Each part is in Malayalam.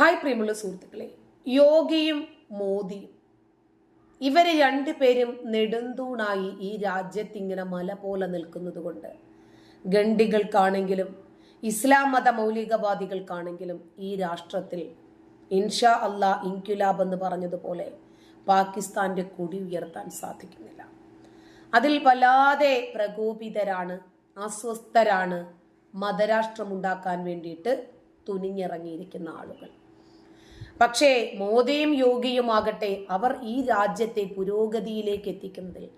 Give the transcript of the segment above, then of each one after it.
ഹായ് പ്രിയമുള്ള സുഹൃത്തുക്കളെ യോഗിയും മോദിയും. ഇവർ രണ്ടുപേരും നെടുന്തൂണായി ഈ രാജ്യത്ത് ഇങ്ങനെ മല പോലെ നിൽക്കുന്നത് കൊണ്ട് ഗണ്ഡികൾക്കാണെങ്കിലും ഇസ്ലാം മത മൗലികവാദികൾക്കാണെങ്കിലും ഈ രാഷ്ട്രത്തിൽ ഇൻഷാ അല്ലാ ഇൻക്യുലാബ് എന്ന് പറഞ്ഞതുപോലെ പാകിസ്ഥാന്റെ കൊടി ഉയർത്താൻ സാധിക്കുന്നില്ല. അതിൽ വല്ലാതെ പ്രകോപിതരാണ് അസ്വസ്ഥരാണ് മതരാഷ്ട്രമുണ്ടാക്കാൻ വേണ്ടിയിട്ട് തുനിഞ്ഞിറങ്ങിയിരിക്കുന്ന ആളുകൾ. പക്ഷേ മോദിയും യോഗിയുമാകട്ടെ അവർ ഈ രാജ്യത്തെ പുരോഗതിയിലേക്ക് എത്തിക്കുന്നതിൽ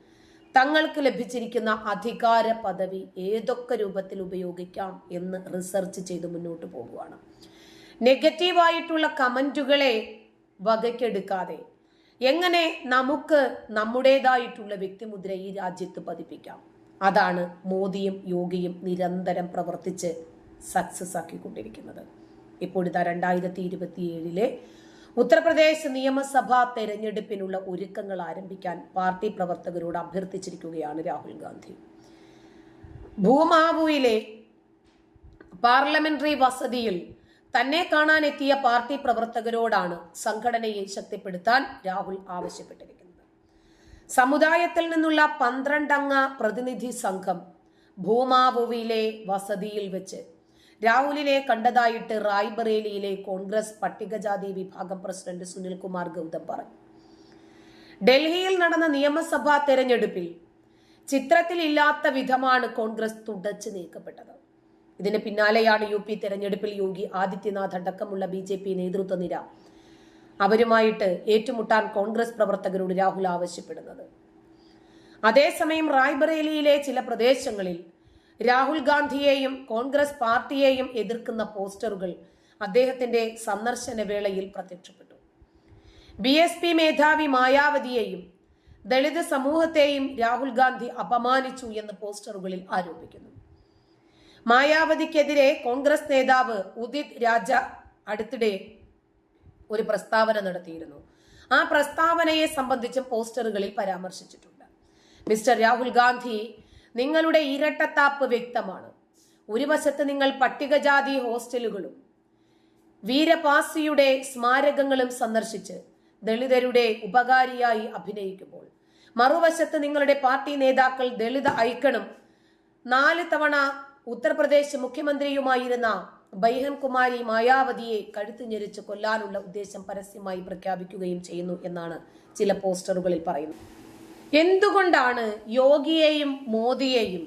തങ്ങൾക്ക് ലഭിച്ചിരിക്കുന്ന അധികാര പദവി ഏതൊക്കെ രൂപത്തിൽ ഉപയോഗിക്കാം എന്ന് റിസർച്ച് ചെയ്ത് മുന്നോട്ട് പോകുകയാണ് നെഗറ്റീവായിട്ടുള്ള കമന്റുകളെ വകയ്ക്കെടുക്കാതെ എങ്ങനെ നമുക്ക് നമ്മുടേതായിട്ടുള്ള വ്യക്തിമുദ്ര ഈ രാജ്യത്ത് പതിപ്പിക്കാം? അതാണ് മോദിയും യോഗിയും നിരന്തരം പ്രവർത്തിച്ച് സക്സസ് ആക്കിക്കൊണ്ടിരിക്കുന്നത്. ഇപ്പോഴിതാ രണ്ടായിരത്തി ഇരുപത്തിയേഴിലെ ഉത്തർപ്രദേശ് നിയമസഭാ തെരഞ്ഞെടുപ്പിനുള്ള ഒരുക്കങ്ങൾ ആരംഭിക്കാൻ പാർട്ടി പ്രവർത്തകരോട് അഭ്യർത്ഥിച്ചിരിക്കുകയാണ് രാഹുൽ ഗാന്ധി. ഭൂമാവുയിലെ പാർലമെന്ററി വസതിയിൽ തന്നെ കാണാൻ എത്തിയ പാർട്ടി പ്രവർത്തകരോടാണ് സംഘടനയെ ശക്തിപ്പെടുത്താൻ രാഹുൽ ആവശ്യപ്പെട്ടിരിക്കുന്നത്. സമുദായത്തിൽ നിന്നുള്ള പന്ത്രണ്ടംഗ പ്രതിനിധി സംഘം ഭൂമാവുവിലെ വസതിയിൽ വെച്ച് രാഹുലിനെ കണ്ടതായിട്ട് റായ്ബറേലിയിലെ കോൺഗ്രസ് പട്ടികജാതി വിഭാഗം പ്രസിഡന്റ് സുനിൽകുമാർ ഗൗതം പറഞ്ഞു. ഡൽഹിയിൽ നടന്ന നിയമസഭാ തെരഞ്ഞെടുപ്പിൽ ചിത്രത്തിലില്ലാത്ത വിധമാണ് കോൺഗ്രസ് തുടച്ചു നീക്കപ്പെട്ടത്. ഇതിന് പിന്നാലെയാണ് യു പി തെരഞ്ഞെടുപ്പിൽ യോഗി ആദിത്യനാഥ് അടക്കമുള്ള ബി ജെ പി നേതൃത്വ നിര അവരുമായിട്ട് ഏറ്റുമുട്ടാൻ കോൺഗ്രസ് പ്രവർത്തകരോട് രാഹുൽ ആവശ്യപ്പെടുന്നത്. അതേസമയം റായ്ബറേലിയിലെ ചില പ്രദേശങ്ങളിൽ രാഹുൽ ഗാന്ധിയെയും കോൺഗ്രസ് പാർട്ടിയെയും എതിർക്കുന്ന പോസ്റ്ററുകൾ അദ്ദേഹത്തിന്റെ സന്ദർശന വേളയിൽ പ്രത്യക്ഷപ്പെട്ടു. ബി എസ് പി മേധാവി മായാവതിയെയും ദളിത് സമൂഹത്തെയും രാഹുൽ ഗാന്ധി അപമാനിച്ചു എന്ന് പോസ്റ്ററുകളിൽ ആരോപിക്കുന്നു. മായാവതിക്കെതിരെ കോൺഗ്രസ് നേതാവ് ഉദിത് രാജ അടുത്തിടെ ഒരു പ്രസ്താവന നടത്തിയിരുന്നു. ആ പ്രസ്താവനയെ സംബന്ധിച്ച് പോസ്റ്ററുകളിൽ പരാമർശിച്ചിട്ടുണ്ട്. മിസ്റ്റർ രാഹുൽ ഗാന്ധി നിങ്ങളുടെ ഇരട്ടത്താപ്പ് വ്യക്തമാണ്. ഒരു വശത്ത് നിങ്ങൾ പട്ടികജാതി ഹോസ്റ്റലുകളും വീരപാസിയുടെ സ്മാരകങ്ങളും സന്ദർശിച്ച് ദളിതരുടെ ഉപകാരിയായി അഭിനയിക്കുമ്പോൾ മറുവശത്ത് നിങ്ങളുടെ പാർട്ടി നേതാക്കൾ ദളിത ഐക്കണും നാല് തവണ ഉത്തർപ്രദേശ് മുഖ്യമന്ത്രിയുമായിരുന്ന ബൈഹൻ കുമാരി മായാവതിയെ കഴുത്തു ഞെരിച്ച് കൊല്ലാനുള്ള ഉദ്ദേശം പരസ്യമായി പ്രഖ്യാപിക്കുകയും ചെയ്യുന്നു എന്നാണ് ചില പോസ്റ്ററുകളിൽ പറയുന്നത്. എന്തുകൊണ്ടാണ് യോഗിയെയും മോദിയെയും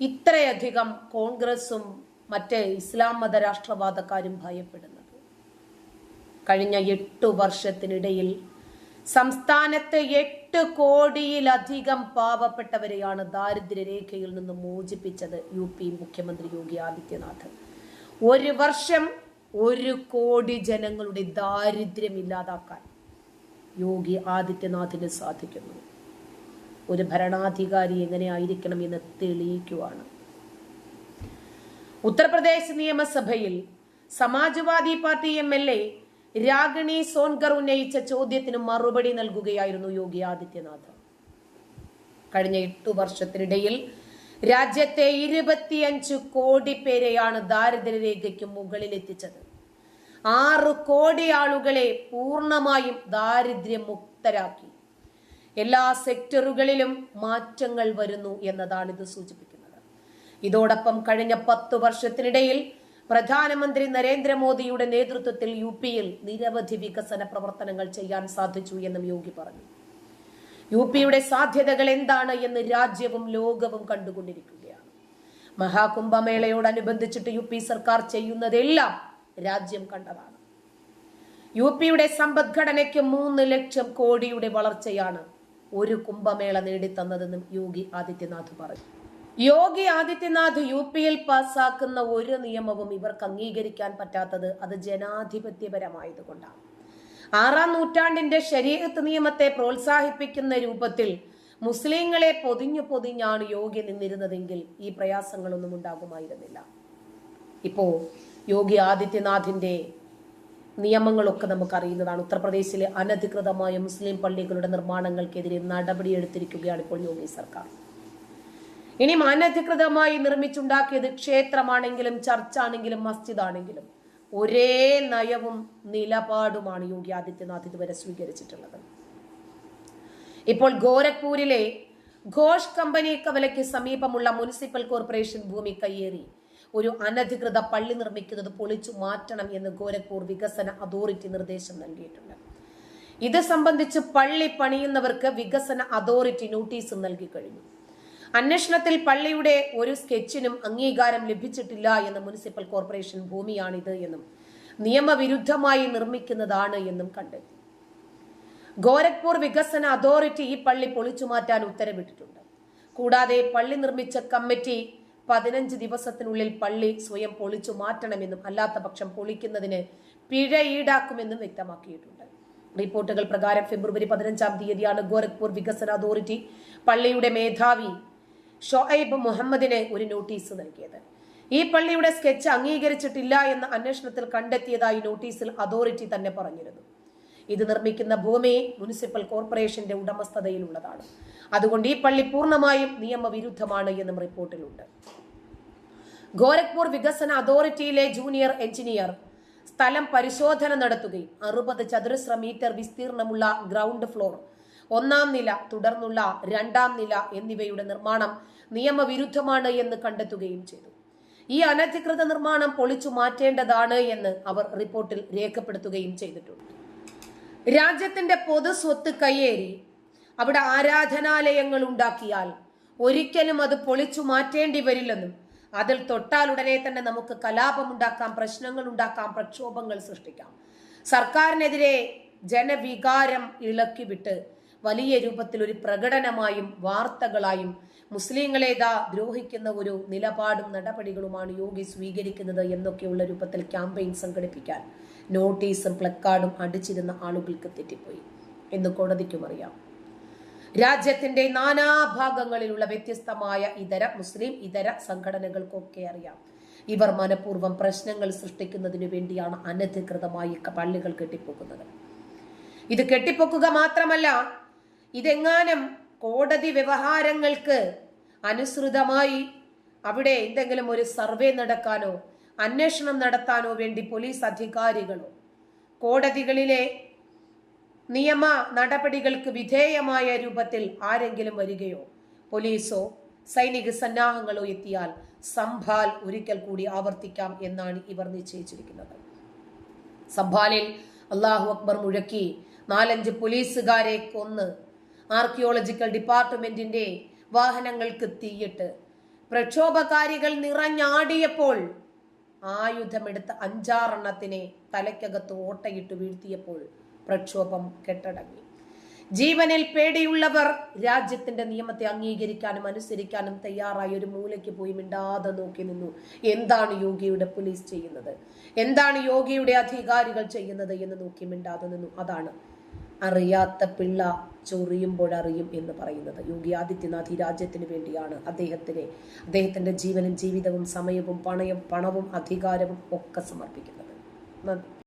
ഇത്രയധികം കോൺഗ്രസും മറ്റ് ഇസ്ലാം മത രാഷ്ട്രവാദക്കാരും ഭയപ്പെടുന്നത്? കഴിഞ്ഞ എട്ടു വർഷത്തിനിടയിൽ സംസ്ഥാനത്ത് എട്ട് കോടിയിലധികം പാവപ്പെട്ടവരെയാണ് ദാരിദ്ര്യരേഖയിൽ നിന്ന് മോചിപ്പിച്ചത് യു പി മുഖ്യമന്ത്രി യോഗി ആദിത്യനാഥ്. ഒരു വർഷം ഒരു കോടി ജനങ്ങളുടെ ദാരിദ്ര്യം ഇല്ലാതാക്കാൻ യോഗി ആദിത്യനാഥിന് സാധിക്കുന്നു. ഒരു ഭരണാധികാരി എങ്ങനെ ആയിരിക്കണം എന്ന് തെളിയിക്കുവാണ്. ഉത്തർപ്രദേശ് നിയമസഭയിൽ Samajwadi party M L A Ragini Sonkar ഉന്നയിച്ച ചോദ്യത്തിന് മറുപടി നൽകുകയായിരുന്നു യോഗി ആദിത്യനാഥ്. കഴിഞ്ഞ എട്ടു വർഷത്തിനിടയിൽ രാജ്യത്തെ ഇരുപത്തിയഞ്ച് കോടി പേരെയാണ് ദാരിദ്ര്യരേഖയ്ക്ക് മുകളിൽ എത്തിച്ചത് ആറ് കോടി ആളുകളെ പൂർണമായും ദാരിദ്ര്യമുക്തരാക്കി. എല്ലാ സെക്ടറുകളിലും മാറ്റങ്ങൾ വരുന്നു എന്നതാണ് ഇത് സൂചിപ്പിക്കുന്നത്. ഇതോടൊപ്പം കഴിഞ്ഞ പത്തു വർഷത്തിനിടയിൽ പ്രധാനമന്ത്രി നരേന്ദ്രമോദിയുടെ നേതൃത്വത്തിൽ യു പിയിൽ നിരവധി വികസന പ്രവർത്തനങ്ങൾ ചെയ്യാൻ സാധിച്ചു എന്നും യോഗി പറഞ്ഞു. യു പിയുടെ സാധ്യതകൾ എന്താണ് എന്ന് രാജ്യവും ലോകവും കണ്ടുകൊണ്ടിരിക്കുകയാണ്. മഹാകുംഭമേളയോടനുബന്ധിച്ചിട്ട് യു പി സർക്കാർ ചെയ്യുന്നതെല്ലാം രാജ്യം കണ്ടതാണ്. യു പിയുടെ സമ്പദ്ഘടനയ്ക്ക് മൂന്ന് ലക്ഷം കോടിയുടെ വളർച്ചയാണ് ഒരു കുംഭമേള നേടിത്തന്നതെന്നും യോഗി ആദിത്യനാഥ് പറഞ്ഞു. യോഗി ആദിത്യനാഥ് യു പിയിൽ പാസാക്കുന്ന ഒരു നിയമവും ഇവർക്ക് അംഗീകരിക്കാൻ പറ്റാത്തത് അത് ജനാധിപത്യപരമായതുകൊണ്ടാണ്. ആറാം നൂറ്റാണ്ടിന്റെ ശരീരത്ത് നിയമത്തെ പ്രോത്സാഹിപ്പിക്കുന്ന രൂപത്തിൽ മുസ്ലിങ്ങളെ പൊതിഞ്ഞു പൊതിഞ്ഞാണ് യോഗി നിന്നിരുന്നതെങ്കിൽ ഈ പ്രയാസങ്ങളൊന്നും ഉണ്ടാകുമായിരുന്നില്ല. ഇപ്പോ യോഗി ആദിത്യനാഥിന്റെ നിയമങ്ങളൊക്കെ നമുക്കറിയുന്നതാണ്. ഉത്തർപ്രദേശിലെ അനധികൃതമായ മുസ്ലിം പള്ളികളുടെ നിർമ്മാണങ്ങൾക്കെതിരെ നടപടിയെടുത്തിരിക്കുകയാണ് ഇപ്പോൾ യോഗി സർക്കാർ. ഇനി അനധികൃതമായി നിർമ്മിച്ചുണ്ടാക്കിയത് ക്ഷേത്രമാണെങ്കിലും ചർച്ചാണെങ്കിലും മസ്ജിദ് ആണെങ്കിലും ഒരേ നയവും നിലപാടുമാണ് യോഗി ആദിത്യനാഥ് ഇതുവരെ സ്വീകരിച്ചിട്ടുള്ളത്. ഇപ്പോൾ ഗോരഖ്പൂരിലെ ഘോഷ് കമ്പനി കവലയ്ക്ക് സമീപമുള്ള മുനിസിപ്പൽ കോർപ്പറേഷൻ ഭൂമി കയ്യേറി ഒരു അനധികൃത പള്ളി നിർമ്മിക്കുന്നത് പൊളിച്ചു മാറ്റണം എന്ന് ഗോരഖ്പൂർ വികസന അതോറിറ്റി നിർദ്ദേശം നൽകിയിട്ടുണ്ട്. ഇത് സംബന്ധിച്ച് പള്ളി പണിയുന്നവർക്ക് വികസന അതോറിറ്റി നോട്ടീസ് നൽകി കഴിഞ്ഞു. അന്വേഷണത്തിൽ പള്ളിയുടെ ഒരു സ്കെച്ചിനും അംഗീകാരം ലഭിച്ചിട്ടില്ല എന്ന് മുനിസിപ്പൽ കോർപ്പറേഷൻ ഭൂമിയാണിത് എന്നും നിയമവിരുദ്ധമായി നിർമ്മിക്കുന്നതാണ് എന്നും കണ്ടെത്തി. ഗോരഖ്പൂർ വികസന അതോറിറ്റി ഈ പള്ളി പൊളിച്ചു മാറ്റാൻ ഉത്തരവിട്ടിട്ടുണ്ട്. കൂടാതെ പള്ളി നിർമ്മിച്ച കമ്മിറ്റി പതിനഞ്ച് ദിവസത്തിനുള്ളിൽ പള്ളി സ്വയം പൊളിച്ചു മാറ്റണമെന്നും അല്ലാത്ത പക്ഷം പൊളിക്കുന്നതിന് പിഴ ഈടാക്കുമെന്നും വ്യക്തമാക്കിയിട്ടുണ്ട്. റിപ്പോർട്ടുകൾ പ്രകാരം ഫെബ്രുവരി പതിനഞ്ചാം തീയതിയാണ് ഗോരഖ്പൂർ വികസന അതോറിറ്റി പള്ളിയുടെ മേധാവി ഷൊഹൈബ് മുഹമ്മദിന് ഒരു നോട്ടീസ് നൽകിയത്. ഈ പള്ളിയുടെ സ്കെച്ച് അംഗീകരിച്ചിട്ടില്ല എന്ന അന്വേഷണത്തിൽ കണ്ടെത്തിയതായി നോട്ടീസിൽ അതോറിറ്റി തന്നെ പറഞ്ഞിരുന്നു. ഇത് നിർമ്മിക്കുന്ന ഭൂമി മുനിസിപ്പൽ കോർപ്പറേഷന്റെ ഉടമസ്ഥതയിലുള്ളതാണ്. അതുകൊണ്ട് ഈ പള്ളി പൂർണമായും നിയമവിരുദ്ധമാണ് എന്നും റിപ്പോർട്ടിലുണ്ട്. ഗോരഖ്പൂർ വികസന അതോറിറ്റിയിലെ ജൂനിയർ എഞ്ചിനീയർ. സ്ഥലം പരിശോധന നടത്തുകയും അറുപത് ചതുരശ്ര മീറ്റർ വിസ്തീർണമുള്ള ഗ്രൗണ്ട് ഫ്ലോർ ഒന്നാം നില തുടർന്നുള്ള രണ്ടാം നില എന്നിവയുടെ നിർമ്മാണം നിയമവിരുദ്ധമാണ് എന്ന് കണ്ടെത്തുകയും ചെയ്തു. ഈ അനധികൃത നിർമ്മാണം പൊളിച്ചു മാറ്റേണ്ടതാണ് എന്ന് അവർ റിപ്പോർട്ടിൽ രേഖപ്പെടുത്തുകയും ചെയ്തിട്ടുണ്ട്. രാജ്യത്തിന്റെ പൊതു സ്വത്ത് കയ്യേറി. അവിടെ ആരാധനാലയങ്ങൾ ഉണ്ടാക്കിയാൽ ഒരിക്കലും അത് പൊളിച്ചു മാറ്റേണ്ടി വരില്ലെന്നും അതിൽ തൊട്ടാൽ ഉടനെ തന്നെ നമുക്ക് കലാപം കലാപമുണ്ടാക്കാം പ്രശ്നങ്ങൾ ഉണ്ടാക്കാം പ്രക്ഷോഭങ്ങൾ സൃഷ്ടിക്കാം. സർക്കാരിനെതിരെ ജനവികാരം ഇളക്കിവിട്ട് വലിയ രൂപത്തിൽ ഒരു പ്രകടനമായും വാർത്തകളായും മുസ്ലിങ്ങളെ ഇതാ ദ്രോഹിക്കുന്ന ഒരു നിലപാടും നടപടികളുമാണ് യോഗി സ്വീകരിക്കുന്നത് എന്നൊക്കെയുള്ള രൂപത്തിൽ ക്യാമ്പയിൻ സംഘടിപ്പിക്കാൻ നോട്ടീസും പ്ലക്കാർഡും അടിച്ചിരുന്ന ആളുകൾക്ക് തെറ്റിപ്പോയി. എന്ന് കോടതിക്കും അറിയാം. രാജ്യത്തിന്റെ നാനാഭാഗങ്ങളിലുള്ള വ്യത്യസ്തമായ ഇതര മുസ്ലിം ഇതര സംഘടനകൾക്കൊക്കെ അറിയാം. ഇവർ മനഃപൂർവം പ്രശ്നങ്ങൾ സൃഷ്ടിക്കുന്നതിനു വേണ്ടിയാണ് അനധികൃതമായി പള്ളികൾ കെട്ടിപ്പോക്കുന്നത്. ഇത് കെട്ടിപ്പൊക്കുക മാത്രമല്ല ഇതെങ്ങാനും കോടതി വ്യവഹാരങ്ങൾക്ക് അനുസൃതമായി അവിടെ എന്തെങ്കിലും ഒരു സർവേ നടക്കാനോ അന്വേഷണം നടത്താനോ വേണ്ടി പോലീസ് അധികാരികളോ കോടതികളിലെ നിയമ നടപടികൾക്ക് വിധേയമായ രൂപത്തിൽ ആരെങ്കിലും വരികയോ പോലീസോ സൈനിക സന്നാഹങ്ങളോ എത്തിയാൽ സംഭാൽ ഒരിക്കൽ കൂടി ആവർത്തിക്കാം എന്നാണ് ഇവർ നിശ്ചയിച്ചിരിക്കുന്നത്. സംഭാലിൽ അള്ളാഹു അക്ബർ മുഴക്കി നാലഞ്ച് പോലീസുകാരെ കൊന്ന് ആർക്കിയോളജിക്കൽ ഡിപ്പാർട്ട്മെന്റിന്റെ വാഹനങ്ങൾക്ക് തീയിട്ട് പ്രക്ഷോഭകാരികൾ നിറഞ്ഞാടിയപ്പോൾ ആയുധമെടുത്ത അഞ്ചാറെണ്ണത്തിനെ തലയ്ക്കകത്ത് ഓട്ടയിട്ട് വീഴ്ത്തിയപ്പോൾ പ്രക്ഷോഭം കെട്ടടങ്ങി. ജീവനിൽ പേടിയുള്ളവർ രാജ്യത്തിന്റെ നിയമത്തെ അംഗീകരിക്കാനും അനുസരിക്കാനും തയ്യാറായി ഒരു മൂലയ്ക്ക് പോയി മിണ്ടാതെ നോക്കി നിന്നു. എന്താണ് യോഗിയുടെ പോലീസ് ചെയ്യുന്നത്? എന്താണ് യോഗിയുടെ അധികാരികൾ ചെയ്യുന്നത് എന്ന് നോക്കി മിണ്ടാതെ നിന്നു. അതാണ് അറിയാത്ത പിള്ള ചൊറിയുമ്പോഴറിയും എന്ന് പറയുന്നത്. യോഗി ആദിത്യനാഥ് ഈ രാജ്യത്തിന് വേണ്ടിയാണ് അദ്ദേഹത്തിന് അദ്ദേഹത്തിന്റെ ജീവനും ജീവിതവും സമയവും പണയും പണവും അധികാരവും ഒക്കെ സമർപ്പിക്കുന്നത്. നന്ദി.